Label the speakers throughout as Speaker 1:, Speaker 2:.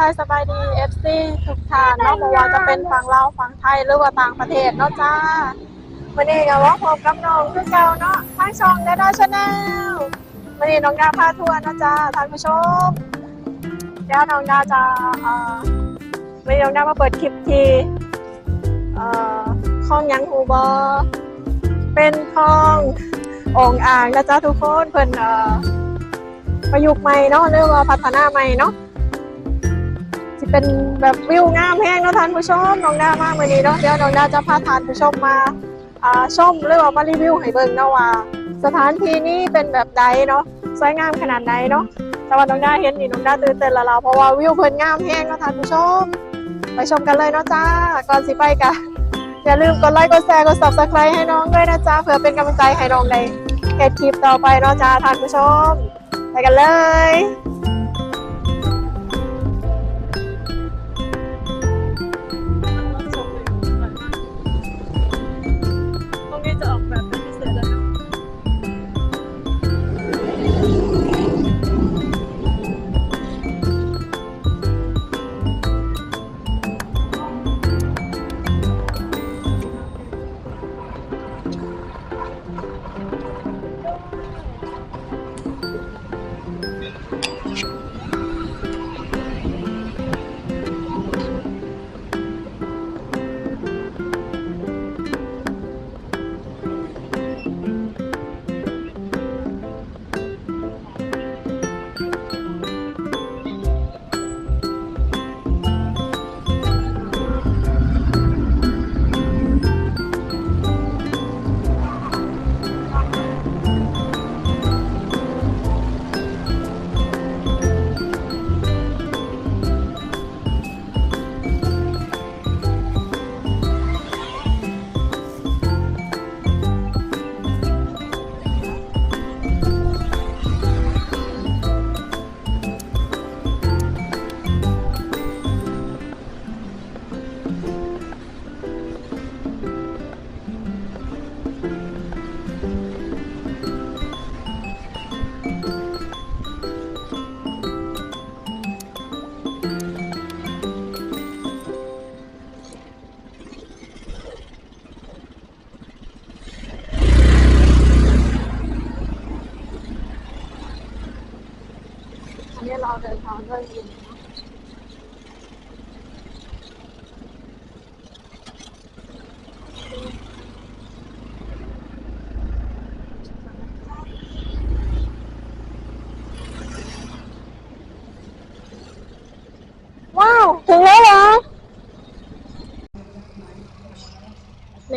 Speaker 1: ทักสบายดี FC ทุกท่านเนาะบ่ว่าจะเป็นฝั่งลาวฝั่งไทยหรือว่าต่างประเทศเนาะจ้าวันนี้ก็ว่าพบกับน้องคือเก่าเนาะทางช่องได้ดาชาแนลวันนี้น้องดาพาทัวร์เนาะจ้าท่านผู้ชมเดี๋ยวน้องดาจะเอ่อวันนี้น้องดามาเปิดคลิปที่เอ่อคลองหยังหูบอเป็นคลององอ่างนะจ้าทุกคนเพิ่นเอ่อประยุกต์ใหม่เนาะหรือว่าพัฒนาใหม่เนาะ จะเป็นแบบวิวงามแห้งเนาะท่านผู้ชมน้องดามากวันนี้เนาะเดี๋ยวน้องดาจะพาท่านผู้ชมมาอ่าชมหรือว่ามารีวิวให้เบิ่งเนาะว่า สถานที่นี้เป็นแบบใดเนาะสวยงามขนาดใดเนาะแต่ว่าน้องดาเห็นนี่น้องดาตื่นเต้นละเราเพราะว่าวิวเพิ่นงามแห้งเนาะท่านผู้ชม ไปชมกันเลยเนาะจ้าก่อนสิไปกะอย่าลืมกดไลค์กดแชร์กด subscribe ให้น้องด้วยนะจ้าเพื่อเป็นกำลังใจให้น้องในเก็บคลิปต่อไปเนาะจ้าท่านผู้ชมไปกันเลย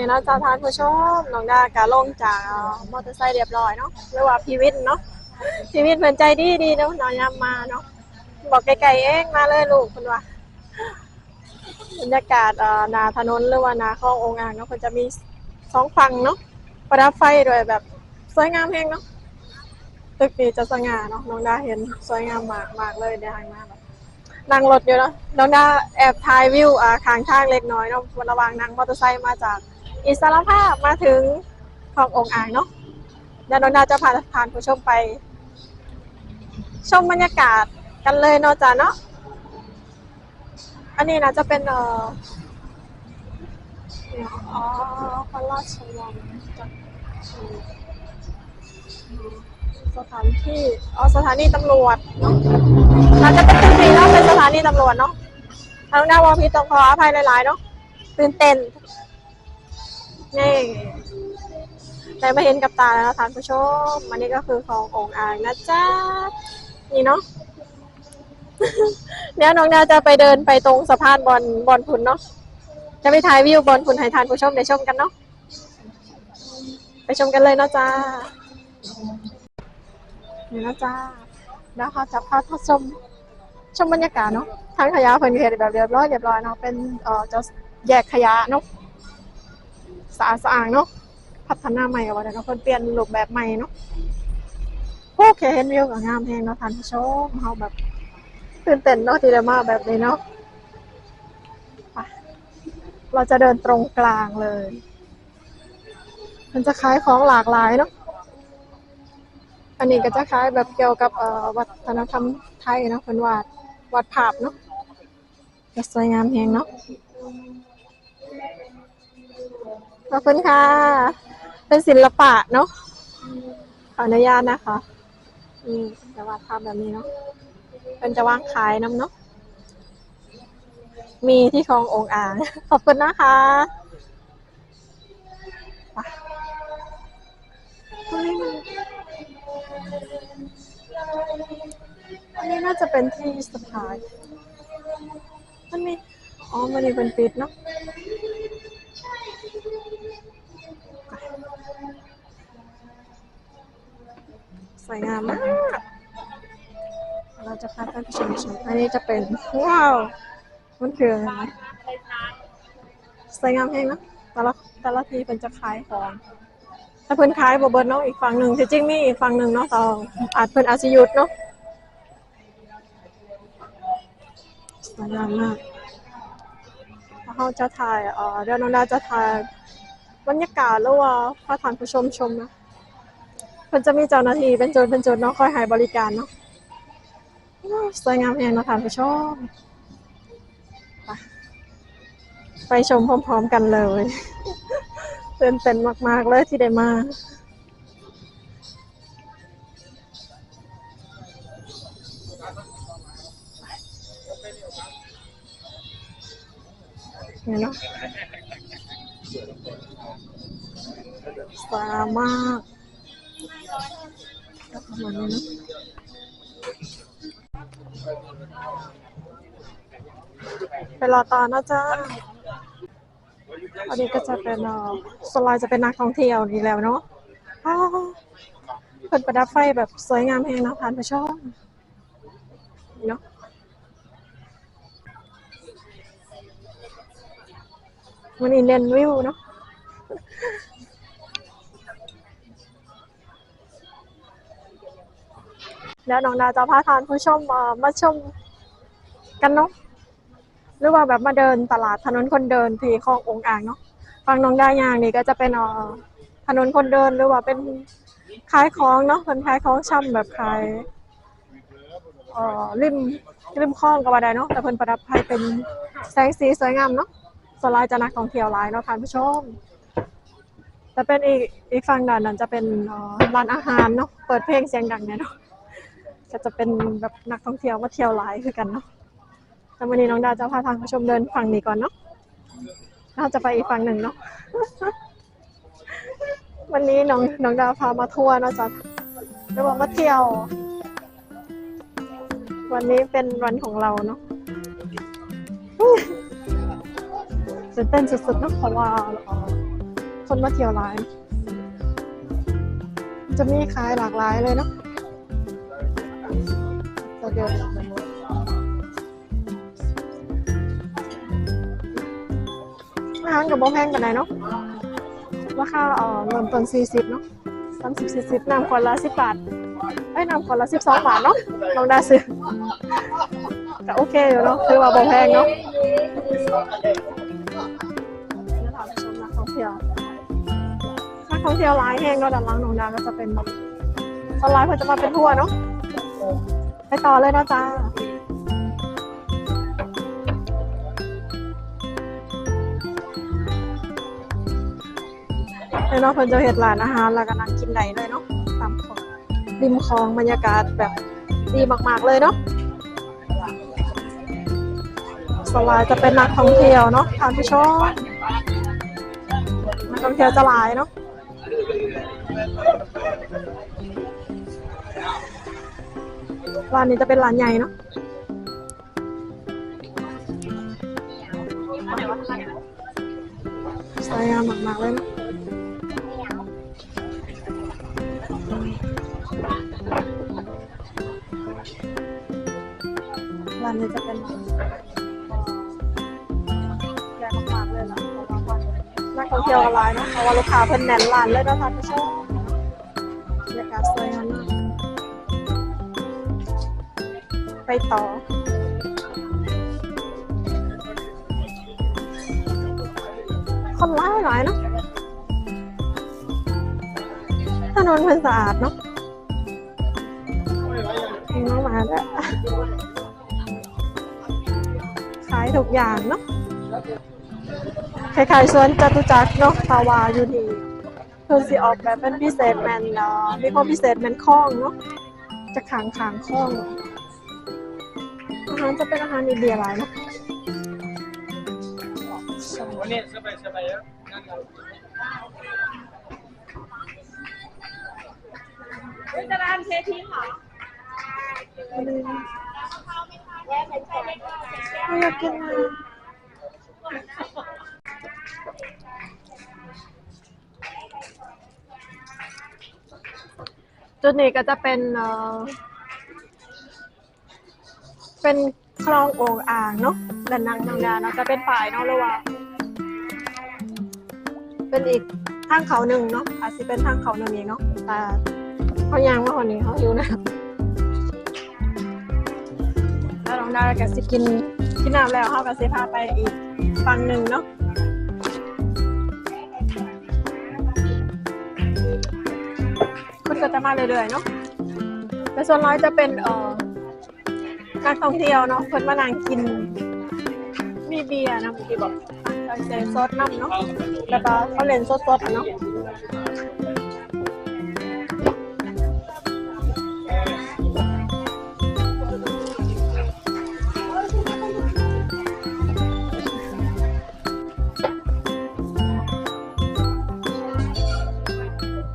Speaker 1: เนี่ยเราจะทานผู้ชมน้องดากาลงจากมอเตอร์ไซค์เรียบร้อยเนาะหรือว่าพีวิทเนาะพีวิทย์เพิ่นใจดีดีเนาะน้องยามมาเนาะบอกไกลๆเองมาเลยลูกคุณว่าบรรยากาศนาถนนหรือว่านาคลององอ่างเนาะเพิ่นจะมีสองฝั่งเนาะประดับไฟด้วยแบบสวยงามแฮงเนาะตึกนี้จะสง่าเนาะน้องดาเห็นสวยงามมากมากเลยเดี๋ยวทางมาแบบนั่งรถอยู่เนาะน้องดาแอบถ่ายวิวอ่าข้างทางเล็กน้อยเนาะระหว่างนั่งมอเตอร์ไซค์มาจาก อิสรภาพมาถึงขององอ่างเนาะเดี๋ยวน้องดาจะพาผ่านผู้ชมไป ชมบรรยากาศกันเลยเนาะจ้ะเนาะอันนี้นะจะเป็นเอ่ออ๋อพระราชวังจักรีสถานที่อ๋อสถานีตำรวจเนาะน่าจะเป็นจริงๆแล้วเป็นสถานีตำรวจเนาะทางหน้าวอพีตองขออภัยหลายๆเนาะตื่นเต้น นี่ได้มาเห็นกับตาแล้วท่านผู้ชมอันนี้ก็คือขององค์อ่างนะจ๊ะนี่เนาะเดี๋ยวน้องดาจะไปเดินไปตรงสะพานบอลบอลพุนเนาะจะไปถ่ายวิวบอลพุนให้ทานผู้ชมได้ชมกันเนาะไปชมกันเลยนะจ้านี่นะจ้าเดี๋ยวเขาจะพาท่านชมชมบรรยากาศเนาะทางขยะเพิ่นเฮ็ดแบบเรียบร้อยเรียบร้อยเนาะเป็นเอ่อจะแยกขยะเนาะ สะอาดสะอาดเนาะพัฒนาใหม่กับว่าเนาะเพิ่นเปลี่ยนรูปแบบใหม่เนาะโอเคเห็นวิวก็งามแฮงเนาะท่านผู้ชมเฮาแบบตื่นเต้นเนาะที่ได้มาแบบนี้เนาะเราจะเดินตรงกลางเลย มันจะขายของหลากหลายเนาะอันนี้ก็จะขายแบบเกี่ยวกับวัฒนธรรมไทยเนาะเพิ่นวาดวาดภาพเนาะจะสวยงามแฮงเนาะ ขอบคุณค่ะ เป็นศิลปะเนาะขออนุญาตนะคะอืมจะวาดภาพแบบนี้เนาะเป็นจะวางขายน้ำเนาะมีที่คลององอ่าง ขอบคุณนะคะอันนี้น่าจะเป็นที่สะพายมันมีอ๋อมันมีเป็นปิดเนาะ สวยงามมาก เราจะพาท่านผู้ชมชมอันนี้จะเป็น ว้าว มันคืออะไรนะสวยงามแห้งนะแต่ละแต่ละทีเป็นจะขายของ ถ้าเพิ่นขายบ่เบิดเนาะอีกฝั่งหนึ่งที่จริงมีอีกฝั่งหนึ่งเนาะต่ออาจเพิ่นอาจสิหยุดเนาะสวยงามมากเขาจะถ่ายเอ่อเดี๋ยวน้องดาจะถ่ายบรรยากาศแล้วว่าพาท่านผู้ชมชมนะ เพิ่นจะมีเจ้าหน้าที่เป็นโจรเป็นโจรเนาะคอยให้บริการเนาะสวยงามแฮงนะท่านผู้ชมไปไปชมพร้อมๆกันเลยตื่นเต้นมาก ๆ เลยที่ได้มาเนี่ยเนาะสวยมาก ประมาณนี้นะไปรอตอนนะจ๊ะอันนี้ก็จะเป็นเอ่อสไลด์จะเป็นนักท่องเที่ยวนี่แล้วเนาะเป็นประดับไฟแบบสวยงามแฮงนะผ่านไปช่อบเนาะวันนี้เน้นวิวเนาะ แล้วน้องดาจะพาทานผู้ชมมาชมกันเนาะหรือว่าแบบมาเดินตลาดถนนคนเดินที่คลององอ่างเนาะฝั่งน้องได้ยางนี่ก็จะเป็นออถนนคนเดินหรือว่าเป็นขายของเนาะเป็นขายของช่ำแบบขายออริมริมคลองก็ว่าได้เนาะแต่เพิ่นประดับให้เป็นแสงสีสวยงามเนาะสไลด์จะนักท่องเที่ยวหลายเนาะท่านผู้ชมแต่เป็นอีกอีกฝั่งด้านนั้นจะเป็นร้านอาหารเนาะเปิดเพลงเสียงดังเนี่ยเนาะ ก็จะเป็นแบบนักท่องเที่ยวมาเที่ยวหลายคือกันเนาะแต่วันนี้น้องดาจะพาทางผู้ชมเดินฝั่งนี้ก่อนเนาะเราจะไปอีกฝั่งหนึ่งเนาะ วันนี้น้องน้องดาพามาทัวร์เนาะจ๊ะหรือว่ามาเที่ยว วันนี้เป็นวันของเราเนาะตื่นเต้นสุดๆเนาะเพราะว่าคนมาเที่ยวหลาย จะมีขายหลากหลายเลยเนาะ เดินอาหารกับโบแพงกันไหนเนาะราคาเอ่อเริ่มต้น40เนาะ30 40น้ำคนละ10บาทเอ้ยน้ำคนละ12บาทเนาะลองได้ซื้อก็โอเคอยู่เนาะคือว่าโบแพงเนาะนักท่องเที่ยวนักท่องเที่ยวหลายแห่งเนาะด้านหล่างน้องดาก็จะเป็นแบบออนไลน์เพื่อจะมาเป็นทัวร์เนาะ ไปต่อเลยนะจ๊ะแล้เนาะเพิ่นจะเฮ็ดร้านอาหารแล้วก็นั่งกินได้เลยเนาะตามคลองริมคลองบรรยากาศแบบดีมาก ๆ เลยเนาะสลายจะเป็นนักท่องเที่ยวเนาะท่านผู้ชมนักท่องเที่ยวจะหลายเนาะ ร้านนี้จะเป็นร้านใหญ่เนาะสวยงามมากๆเลยนะร้านนี้จะเป็นใหญ่มากๆเลยล่ะนักท่องเที่ยวกันหลายเนะเพราะว่าลูกค้าเพิ่นแน่นร้านเลยนะท่านผู้ชม ต่อ คนร้ายหลายเนาะถนนเพิ่นสะอาดเนาะมีน้องหมาด้วยขายทุกอย่างเนาะคล้ายๆสวนจตุจักรเนาะตาวาอยู่นี่คือสิออกแบบเป็นพิเศษแมนเนาะมีความพิเศษแมนคล้องเนาะจะขางขางๆคล้อง อาหารจะเป็นอาหารอินเดียหลายเนาะ
Speaker 2: Ini sampai sampai ya.
Speaker 1: จะร้านเชทีค่ะไม่อยากกินเลยจุดนี้ก็จะเป็นเอ่อ เป็นคลองโอ่งอ่างเนาะด้านนังทางดาเนาะจะเป็นฝ่ายเนาะรือว่าเป็นอีกทางเขาหนึ่งเนาะอาจจะเป็นทางเขาหนึ่งเองเนาะแต่เขายังว่าคนนี้เขาอยู่นะแล้วน้องดาก็สิกินกินน้ำแล้วเขาก็สิพาไปอีกฝั่งหนึ่งเนาะคนก็จะมาเรื่อยๆเนาะแต่ส่วนน้อยจะเป็นเอ่อ นักท่องเที่ยวเนาะคนมานั่งกิน มีเบียร์นะเมื่อกี้บอกเราเจซดน้ำเนาะแล้วก็เขาเล่นซอสๆอะเนาะ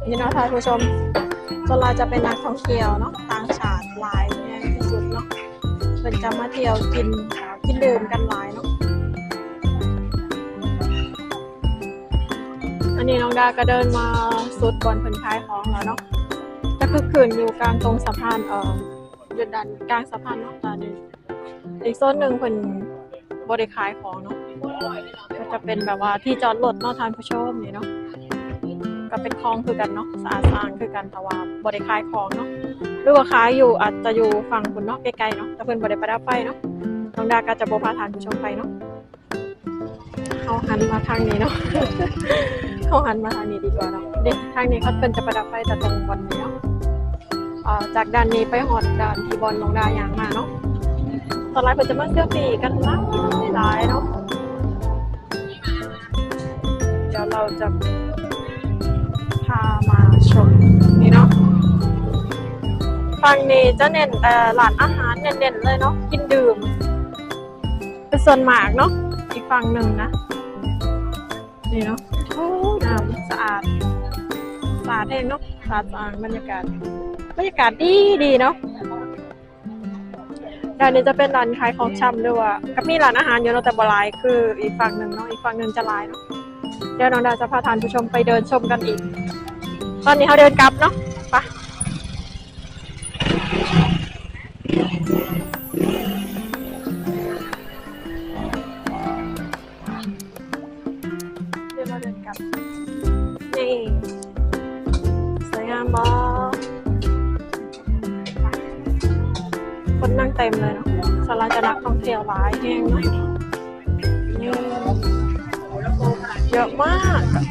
Speaker 1: นี่เนาะท่านผู้ชมส่วนเราจะเป็นนักท่องเที่ยวเนาะต่างชาติหลาย เป็นจะมาเที่ยวกินกินดื่มกันหลายเนาะอันนี้น้องดาก็เดินมาสุดบนเพิ่นขายของแล้วเนาะจะคือคืนอยู่กลางตรงสะพานเอ่อยู่ด้านกลางสะพานเนาะตานี้อีกโซนหนึ่งเพิ่นบริขายของเนาะก็จะเป็นแบบว่าที่จอดรถเนาะทานผู้ชมนี่เนาะก็เป็นคลองคือกันเนาะสะอาดสะอางคือกันแต่ว่าบริขายของเนาะ หรือว่าขายอยู่อาจจะอยู่ฝั่งคุณเนาะไกลๆเนาะแต่เพิ่นบริประดับไฟเนาะน้องดาก็จะบ่พาทานผู้ชมไปเนาะเขาหันมาทางนี้เนาะเขาหันมาทางนี้ดีกว่าเนาะเด็กทางนี้เขาเป็นจะประดับไฟแต่ตรงบอลนี้เนาะเอ่อจากด้านนี้ไปหอดด้านที่บอลลงดายางมาเนาะตอนแรกเพิ่นจะมาเสื้อปีกันหลายหลายเนาะเดี๋ยวเราจะพามาชม ฝั่งนี้จะเน้นแต่ร้านอาหารเน้นๆเลยเนาะกินดื่ม เป็นส่วนมากเนาะอีกฝั่งหนึ่งนะนี่เนาะโอ้น้ำสะอาดสะอาดเองเนาะสะอาดสะอาดบรรยากาศบรรยากาศดีดีเนาะด้านนี้จะเป็นร้านขายของชำด้วยว่าก็มีร้านอาหารอยู่เนาะแต่บลายคืออีกฝั่งหนึ่งเนาะอีกฝั่งหนึ่งจะลายเนาะเดี๋ยวน้องดาวจะพาทานผู้ชมไปเดินชมกันอีก ตอนนี้เขาเดินกลับเนาะไป ลาจะนักท่องเที่ยวหลายแห้งเนาะนี่เยอะมากอะ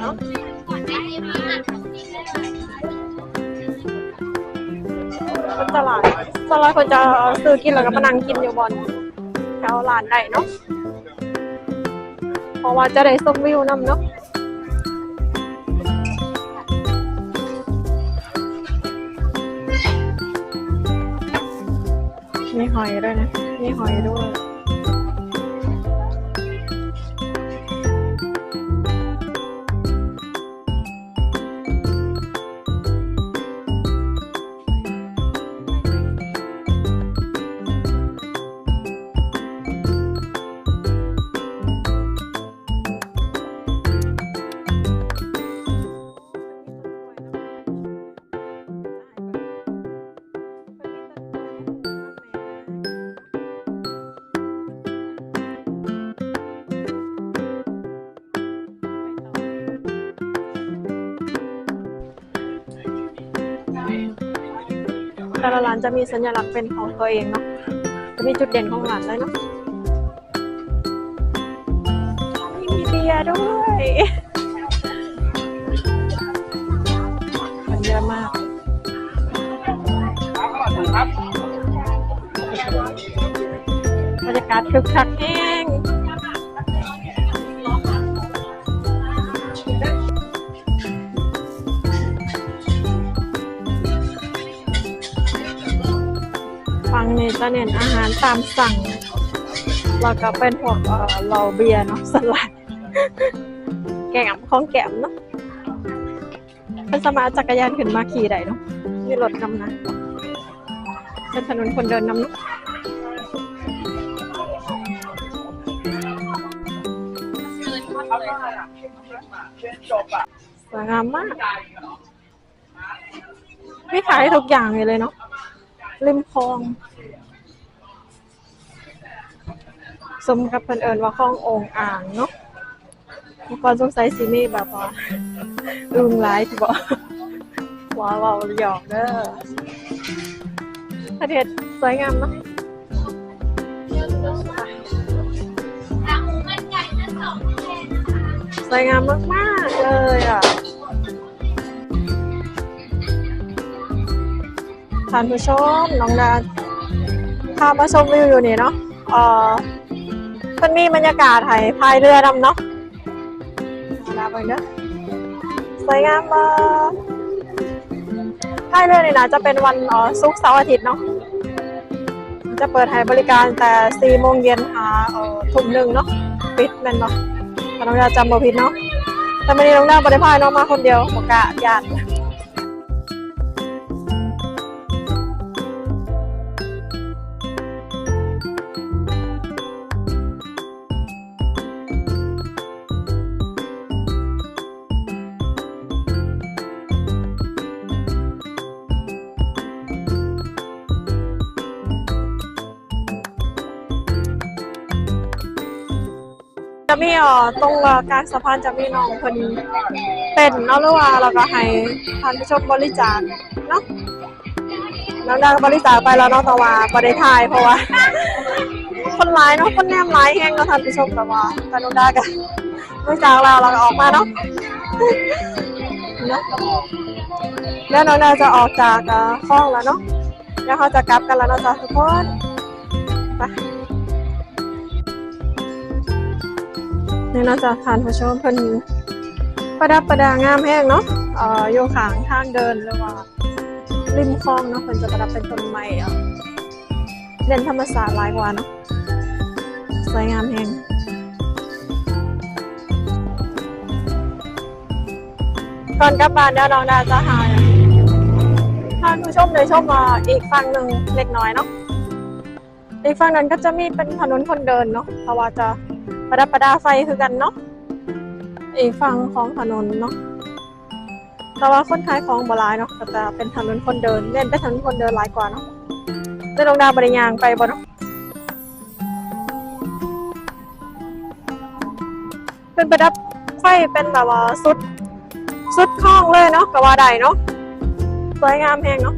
Speaker 1: เนาะคนตลาดตลาดคนจะซื้อกินแล้วก็มานั่งกินอยู่บนแถวร้านได้เนาะเพราะว่าจะได้ชมวิวนำเนาะ หอยด้วยนะ มีหอยด้วย แต่ละร้านจะมีสัญลักษณ์เป็นของตัวเองเนาะ จะมีจุดเด่นของร้านเลยเนาะมีเบียร์ด้วยมันเยอะมาก
Speaker 2: บรรยา
Speaker 1: กาศคึกคักแน่ นี่จะเน้นอาหารตามสั่ง แล้วก็เป็นพวกเอ่อเหล้าเบียร์เนาะสลัด แกมของแกมเนาะเป็นสมาจักรยานขึ้นมาขี่ได้เนาะมีรถนำนะเป็นถนนคนเดินนำเนาะสวยงามมาก ไม่ขายทุกอย่างเลยเนาะริมคลอง สมกับเพิ่นเอิญว่าคลององอ่างเนาะมีความสงสัยสิมีแบบว่าอึงหลายที่บอกว้าวาหยอกเด้อประเทศสวยงามเนาะสวยงามมากๆเลยอะท่านผู้ชมน้องดาพามาชมวิวอยู่นี่เนาะเอ่อ มันมีบรรยากาศไทยพายเรือดำเนาะลาไปเนอะสวยงามมากพายเรือนี่นะจะเป็นวันออศุกร์เสาร์อาทิตย์เนาะจะเปิดให้บริการแต่4โมงเย็นหาออทุ่มหนึ่งเนาะปิดแม่นเนาะแต่น้องดาจำบ่ผิดเนาะแต่วันนี้น้องดาบ่ได้พายเนาะมาคนเดียวบ่กล้าญาติ จะมีอ่อตรงกลางสะพานจะมีน้องคนเป็นเนาะหรือว่าเราก็ให้ท่านผู้ชมบริจาคเนาะน้องดาบริจาคไปแล้วนาะแต่ว่าบ่ได้ถ่ายเพราะว่า คนร้ายเนาะคนแนมร้ายแห้งเนาะท่านผู้ชมต่ว่าแต่น้องดาก็บริจาคแล้วเราก็ออกมาเนาะเนาะแล้วน้องดาจะออกจากห้องแล้วเนาะแล้วเขาจะกลับกันแล้วเนาะจ้ะทุกคนไป นี่เราจะทานผู้ชมเพิ่นประดับประดางามแห้งเนาะเอ่ออยู่ข้างทางเดินหรือว่าริมคลองเนาะเพิ่นจะประดับเป็นต้นไม้เอ่อเล่นธรรมศาสตร์หลายกว่าเนาะสวยงามแห้งก่อนกลับบ้านเดี๋ยวน้องดาจะหาท่านผู้ชมได้ชมมาอีกฝั่งหนึ่งเล็กน้อยเนาะอีกฝั่งนั้นก็จะมีเป็นถนนคนเดินเนาะเพราะว่าจะ ประดับประดาไฟคือกันเนาะอีกฝั่งของถนนเนาะแต่ว่าคนขายของบลายเนาะก็จะเป็นถนนคนเดินเล่นไปถนนคนเดินหลายกว่าเนาะได้ลงดาวบริยางไปบ่เนาะเป็นประดับไฟเป็นแบบว่าสุดสุดข้องเลยเนาะกับว่าใดเนาะสวยงามแพงเนาะ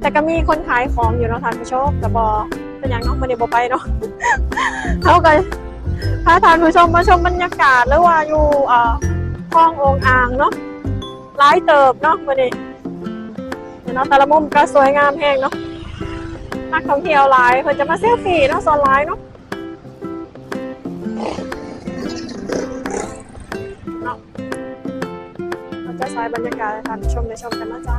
Speaker 1: แต่ก็มีคนขายของอยู่เนาะท่านผู้ชมแต่บอ เป็นอย่างเนาะมันเดี๋ยวบไปเนาะเขากันพาทานผู้ชมมาชมบรรยากาศแล้วว่าอยู่อ่อคลององอ่างเนาะร้ายเติบเนาะวันนี้เนเนาะแต่ละมุมก็สวยงามแห้งเนาะนักท่องเที่ยวหลายเพิ่นจะมาเซลฟี่เนาะโซนไลน์เนาะเนาะเราจะใช้บรรยากาศให้ท่านชมได้ชมกันนะจ๊ะ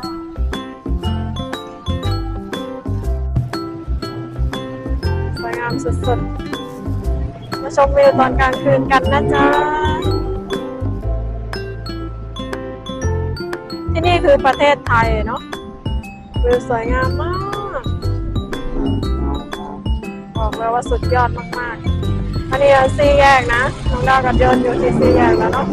Speaker 1: ามสุดๆ มาชมวิวตอนกลางคืนกันนะจ๊ะ ที่นี่คือประเทศไทยเนาะ วิวสวยงามมาก บอกเลยว่าสุดยอดมากๆ อันนี้สี่แยกนะ น้องดาวกับเดินอยู่ที่สี่แยกแล้วเนาะ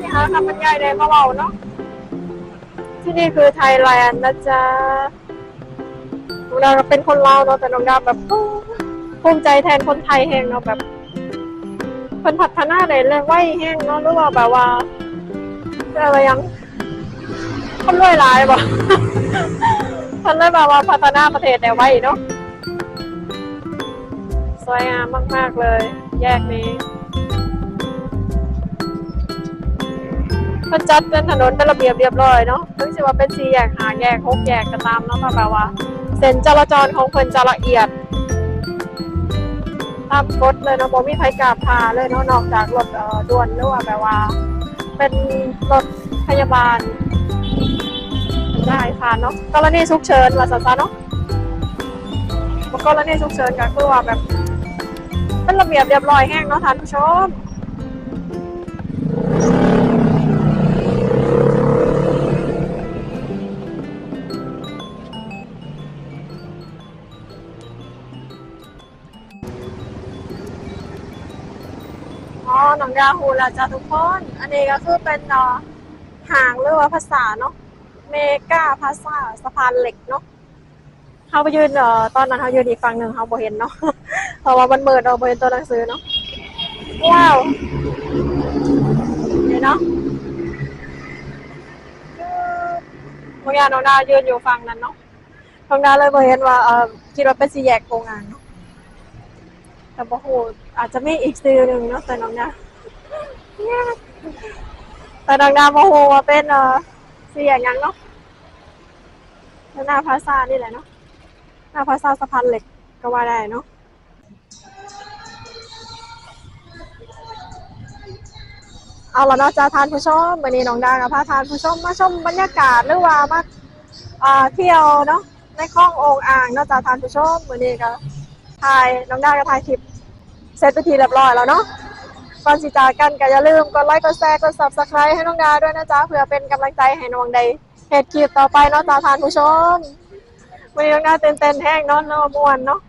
Speaker 1: ที่หาคำบรรยายเลยมาเบาเนาะ ที่นี่คือไทยแลนด์นะจ๊ะน้องดาวก็เป็นคนลาวเนาะแต่น้องดาวแบบภูมิใจแทนคนไทยแห้งเนาะแบบเพิ่นพัฒนาได้เลยไวแห้งเนาะหรือว่าแบบว่าอะไรยังคนรวยหลายบ่เพิ่นเลยแบบว่าพัฒนาประเทศได้ไวเนาะสวยงามมาก ๆ เลย แยกนี้ มันจัดเป็นถนนเป็นระเบียบเรียบร้อยเนาะถึงสิว่าเป็นสี่แยกหาแยกหกแยกก็ตามเนาะแต่แบบว่า เส้นจราจรของเพิ่นจะละเอียด ตามกฎเลยเนาะบ่มีใครกล้าพาเลยเนาะนอกจากรถเอ่อด่วนหรือว่าแบบว่า เป็นรถพยาบาลได้ผ่านเนาะกรณีฉุกเฉินว่าซะซะเนาะกรณีฉุกเฉินก็คือว่าแบบเป็นระเบียบเรียบร้อยแห้งเนาะท่านผู้ชมาฮูล้วจ้าทุกคน อันนี้ก็คือเป็นเอ่อหางหรือว่าภาษาเนาะเมกาภาษาสะพานเหล็กเนาะเขาไปยืนเอ่อตอนนั้นเขายืนอีกฝั่งหนึ่งเขาบ่เห็นเนาะเพราะว่ามันเมิดเราบ่เห็นตัวหนังสือเนาะว้าวนี่เนาะบางอย่างน้องดายืนอยู่ฝั่งนั้นเนาะน้องดาเลยบ่เห็นว่าเออคิดว่าเป็นสี่แยกโกงงานเนาะแต่บ่โหอาจจะไมีอีกสื่อหนึ่งเนาะแต่น้องดา แต่น้องดาบ่โหว่าเป็นเออสี่แยยังเนาะหน้าภาษานี่แหละเนาะหน้าภาษาสะพานเหล็กก็ว่าได้เนาะเอาละเนาะจ้าทานผู้ชมวันนี้น้องดากับพาทานผู้ชมมาชมบรรยากาศหรือว่ามาเที่ยวเนาะในคลององอ่างเนาะจ้าทานผู้ชมวันนี้ก็ถ่ายน้องดาก็ถ่ายคลิปเสร็จไปทีเรียบร้อยแล้วเนาะ ก่อนสิจากกันก็อย่าลืมกดไลค์กดแชร์กด subscribe ให้น้องดาด้วยนะจ๊ะเพื่อเป็นกำลังใจให้น้องได้เหตุคลิปต่อไปเนาะจ้าทานผู้ชมวันนี้น้องดาเต้นเต้นแห้งเนาะเนาะม่วนเนาะ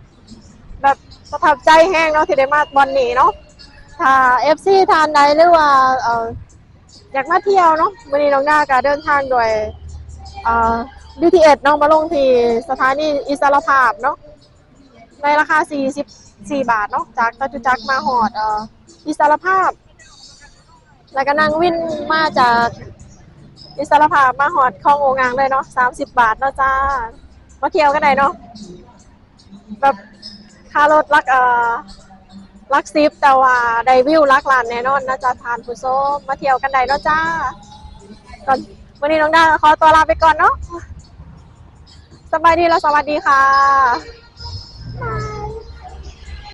Speaker 1: แบบประทับใจแห้งเนาะที่ได้มาบอลนี่เนาะถ้าเอฟซีทานใดหรือว่าเอ่ออยากมาเที่ยวเนาะวันนี้น้องหน้าก็เดินทางโดยเอ่อ BTS เนาะมาลงที่สถานีอิสรภาพเนาะในราคา 44 บาทเนาะจากตจุจักรมาหอดเอ่อ อิสรภาพ แล้วก็นั่งวินมาจากอิสรภาพมาหอดคลองโองางเลยเนาะ30บบาทเนาะจ้า มาเที่ยวกันได้เนาะแบบค่ารถลักเอ่อลักซิปแต่ว่าไดวิวลักลานแน่นอนนะจ๊ะทานผู้ชมมาเที่ยวกันได้เนาะจ้าก่อนวันนี้น้องดาขอตัวลาไปก่อนเนาะสบายดีแล้วสวัสดีค่ะ